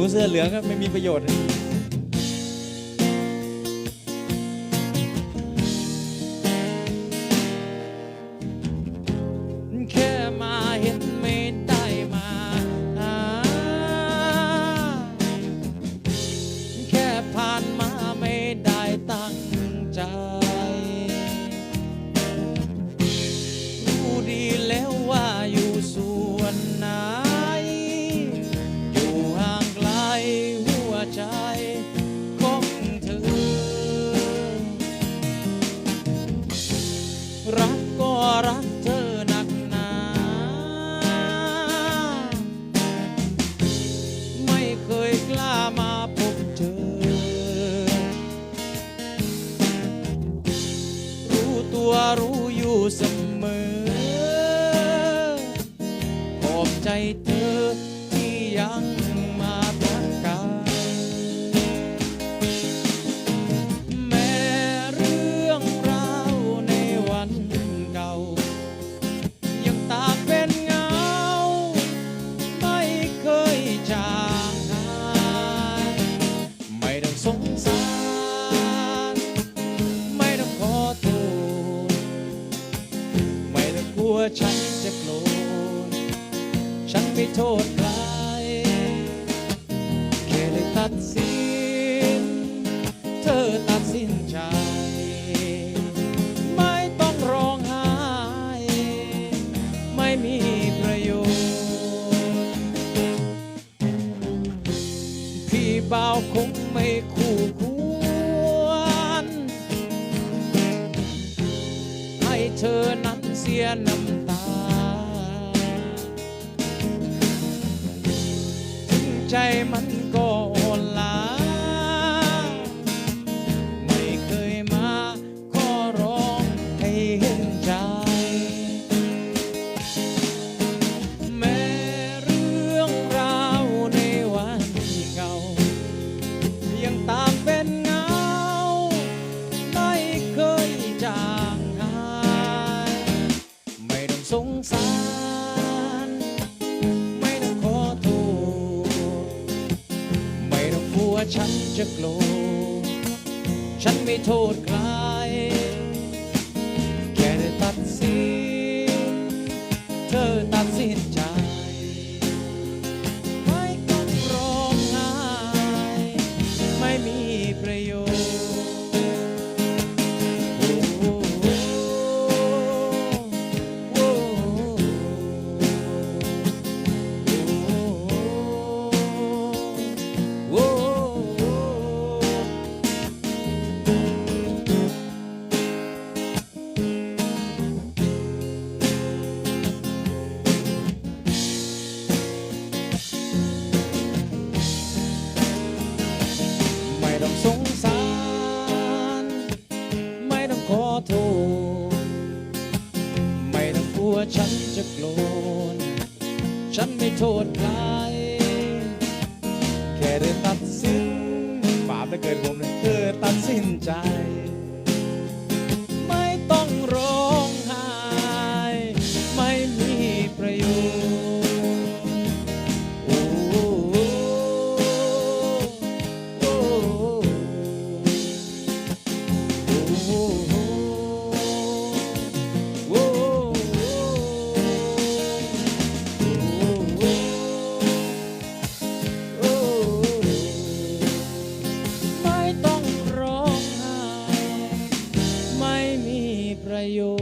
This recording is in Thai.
นูเสื้อเหลืองก็ไม่มีประโยชน์ เสมอ ขอบใจเธอที่ยัง ต้องกลัวฉันจะโกรธ ฉันไม่โทษใคร แค่ได้ตัดสิน เธอตัดสินใจ ไม่ต้องร้องไห้ ไม่มีประโยชน์ พี่บ่าวคง สียน้ำตาถึงใจมันก็ ลัวฉันจะโกรธฉันไม่โทษใคร แค่ได้ตัดสินเธอตัดสินใจไม่ต้องร้องไห้ไม่มีประโยชน์ ขอโทษ ไม่ต้องกลัวฉันจะโกรธฉันไม่โทษใคร แค่ได้ตัดสินบาปได้เกิดผม yo